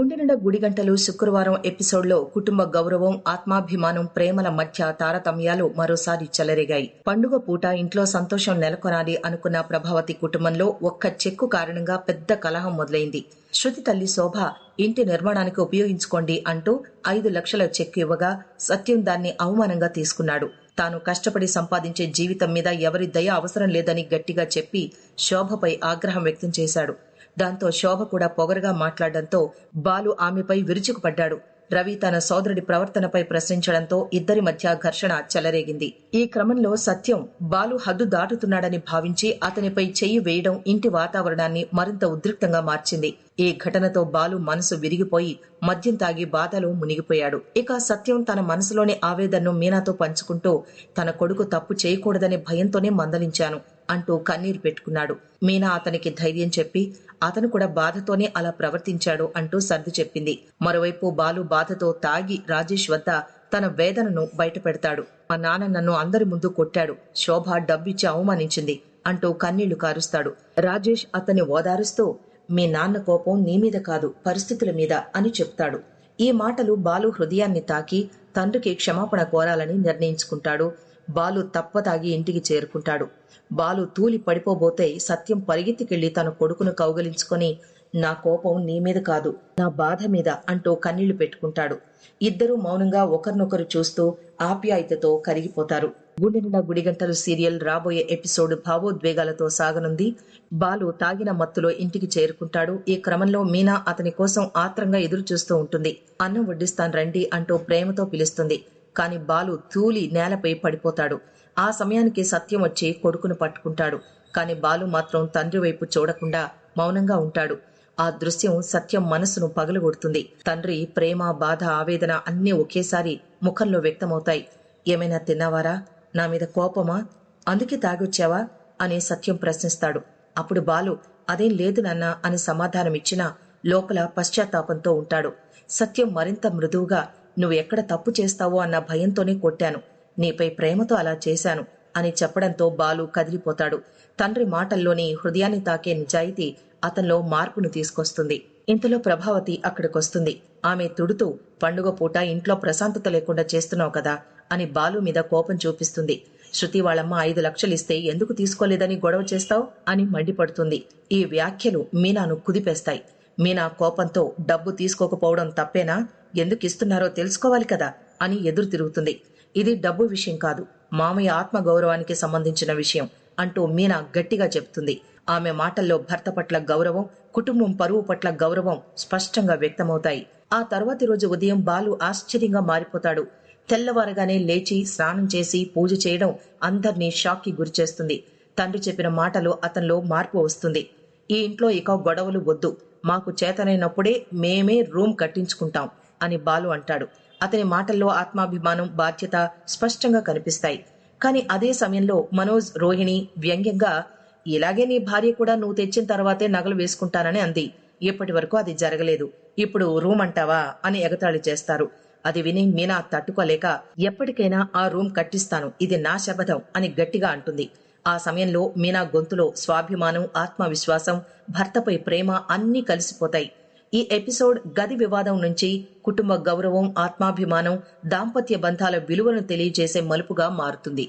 గుండెనిండా గుడిగంటలు శుక్రవారం ఎపిసోడ్లో కుటుంబ గౌరవం ఆత్మాభిమానం ప్రేమల మధ్య తారతమ్యాలు మరోసారి చెలరేగాయి. పండుగ పూట ఇంట్లో సంతోషం నెలకొనాలి అనుకున్న ప్రభావతి కుటుంబంలో ఒక్క చెక్కు కారణంగా పెద్ద కలహం మొదలైంది. శృతి తల్లి శోభ ఇంటి నిర్మాణానికి ఉపయోగించుకోండి అంటూ ఐదు లక్షల చెక్కు ఇవ్వగా సత్యం దాన్ని అవమానంగా తీసుకున్నాడు. తాను కష్టపడి సంపాదించే జీవితం మీద ఎవరి దయ అవసరం లేదని గట్టిగా చెప్పి శోభపై ఆగ్రహం వ్యక్తం చేశాడు. దాంతో శోభ కూడా పొగరుగా మాట్లాడడంతో బాలు ఆమెపై విరుచుకుపడ్డాడు. రవి తన సోదరుడి ప్రవర్తనపై ప్రశ్నించడంతో ఇద్దరి మధ్య ఘర్షణ చెలరేగింది. ఈ క్రమంలో సత్యం బాలు హద్దు దాటుతున్నాడని భావించి అతనిపై చెయ్యి వేయడం ఇంటి వాతావరణాన్ని మరింత ఉద్రిక్తంగా మార్చింది. ఈ ఘటనతో బాలు మనసు విరిగిపోయి మద్యం తాగి బాధలో మునిగిపోయాడు. ఇక సత్యం తన మనసులోని ఆవేదనను మీనాతో పంచుకుంటూ తన కొడుకు తప్పు చేయకూడదనే భయంతోనే మందలించాను అంటూ కన్నీరు పెట్టుకున్నాడు. మీనా అతనికి ధైర్యం చెప్పి అతను కూడా బాధతోనే అలా ప్రవర్తించాడు అంటూ సర్ది చెప్పింది. మరోవైపు బాలు బాధతో తాగి రాజేష్ వద్ద తన వేదనను బయటపెడతాడు. మా నాన్న నన్ను అందరి ముందు కొట్టాడు. శోభ డబ్బిచ్చి అవమానించింది అంటూ కన్నీళ్ళు కారుస్తాడు. రాజేష్ అతన్ని ఓదారుస్తూ మీ నాన్న కోపం నీ మీద కాదు పరిస్థితుల మీద అని చెప్తాడు. ఈ మాటలు బాలు హృదయాన్ని తాకి తండ్రికి క్షమాపణ కోరాలని నిర్ణయించుకుంటాడు. బాలు తప్పతాగి ఇంటికి చేరుకుంటాడు. బాలు తూలి పడిపోబోతే సత్యం పరిగెత్తికెళ్ళి తన కొడుకును కౌగలించుకొని నా కోపం నీ మీద కాదు నా బాధ మీద అంటూ కన్నీళ్ళు పెట్టుకుంటాడు. ఇద్దరూ మౌనంగా ఒకరినొకరు చూస్తూ ఆప్యాయతతో కరిగిపోతారు. గుండె నిండా గుడిగంటలు సీరియల్ రాబోయే ఎపిసోడ్ భావోద్వేగాలతో సాగనుంది. బాలు తాగిన మత్తులో ఇంటికి చేరుకుంటాడు. ఈ క్రమంలో మీనా అతని కోసం ఆత్రంగా ఎదురు చూస్తూ ఉంటుంది. అన్నం వడ్డిస్తాను రండి అంటూ ప్రేమతో పిలుస్తుంది. కాని బాలు తూలి నేలపై పడిపోతాడు. ఆ సమయానికి సత్యం వచ్చి కొడుకును పట్టుకుంటాడు. కాని బాలు మాత్రం తండ్రి వైపు చూడకుండా మౌనంగా ఉంటాడు. ఆ దృశ్యం సత్యం మనసును పగలగొడుతుంది. తండ్రి ప్రేమ బాధ ఆవేదన అన్నీ ఒకేసారి ముఖంలో వ్యక్తమవుతాయి. ఏమైనా తిన్నావారా? నా మీద కోపమా? అందుకే తాగొచ్చావా? అని సత్యం ప్రశ్నిస్తాడు. అప్పుడు బాలు అదేం లేదు నాన్న అని సమాధానమిచ్చినా లోపల పశ్చాత్తాపంతో ఉంటాడు. సత్యం మరింత మృదువుగా నువ్వు ఎక్కడ తప్పు చేస్తావో అన్న భయంతోనే కొట్టాను. నీపై ప్రేమతో అలా చేశాను అని చెప్పడంతో బాలు కదిలిపోతాడు. తండ్రి మాటల్లోని హృదయాన్ని తాకే నిజాయితీ అతనిలో మార్పును తీసుకొస్తుంది. ఇంతలో ప్రభావతి అక్కడికొస్తుంది. ఆమె తుడుతూ పండుగ పూట ఇంట్లో ప్రశాంతత లేకుండా చేస్తున్నావు కదా అని బాలు మీద కోపం చూపిస్తుంది. శృతి వాళ్ళమ్మ ఐదు లక్షలిస్తే ఎందుకు తీసుకోలేదని గొడవ చేస్తావు అని మండిపడుతుంది. ఈ వ్యాఖ్యలు మీనాను కుదిపేస్తాయి. మీనా కోపంతో డబ్బు తీసుకోకపోవడం తప్పేనా? ఎందుకు ఇస్తున్నారో తెలుసుకోవాలి కదా అని ఎదురు తిరుగుతుంది. ఇది డబ్బు విషయం కాదు మామయ్య ఆత్మ గౌరవానికి సంబంధించిన విషయం అంటూ మీనా గట్టిగా చెబుతుంది. ఆమె మాటల్లో భర్త పట్ల గౌరవం కుటుంబం పరువు పట్ల గౌరవం స్పష్టంగా వ్యక్తమవుతాయి. ఆ తర్వాతి రోజు ఉదయం బాలు ఆశ్చర్యంగా మారిపోతాడు. తెల్లవారగానే లేచి స్నానం చేసి పూజ చేయడం అందర్నీ షాక్కి గురిచేస్తుంది తండ్రి చెప్పిన మాటలు అతనిలో మార్పు వస్తుంది. ఈ ఇంట్లో ఇక గొడవలు వద్దు. మాకు చేతనైనప్పుడే మేమే రూమ్ కట్టించుకుంటాం అని బాలు అంటాడు. అతని మాటల్లో ఆత్మాభిమానం బాధ్యత స్పష్టంగా కనిపిస్తాయి. కానీ అదే సమయంలో మనోజ్ రోహిణి వ్యంగ్యంగా ఇలాగే నీ భార్య కూడా నువ్వు తెచ్చిన తర్వాతే నగలు వేసుకుంటానని అంది. ఇప్పటి వరకు అది జరగలేదు. ఇప్పుడు రూమ్ అంటావా అని ఎగతాళి చేస్తారు. అది విని మీనా తట్టుకోలేక ఎప్పటికైనా ఆ రూమ్ కట్టిస్తాను ఇది నా శపథం అని గట్టిగా అంటుంది. ఆ సమయంలో మీనా గొంతులో స్వాభిమానం ఆత్మవిశ్వాసం భర్తపై ప్రేమ అన్నీ కలిసిపోతాయి. ఈ ఎపిసోడ్ గది వివాదం నుంచి కుటుంబ గౌరవం ఆత్మాభిమానం దాంపత్య బంధాల విలువను తెలియజేసే మలుపుగా మారుతుంది.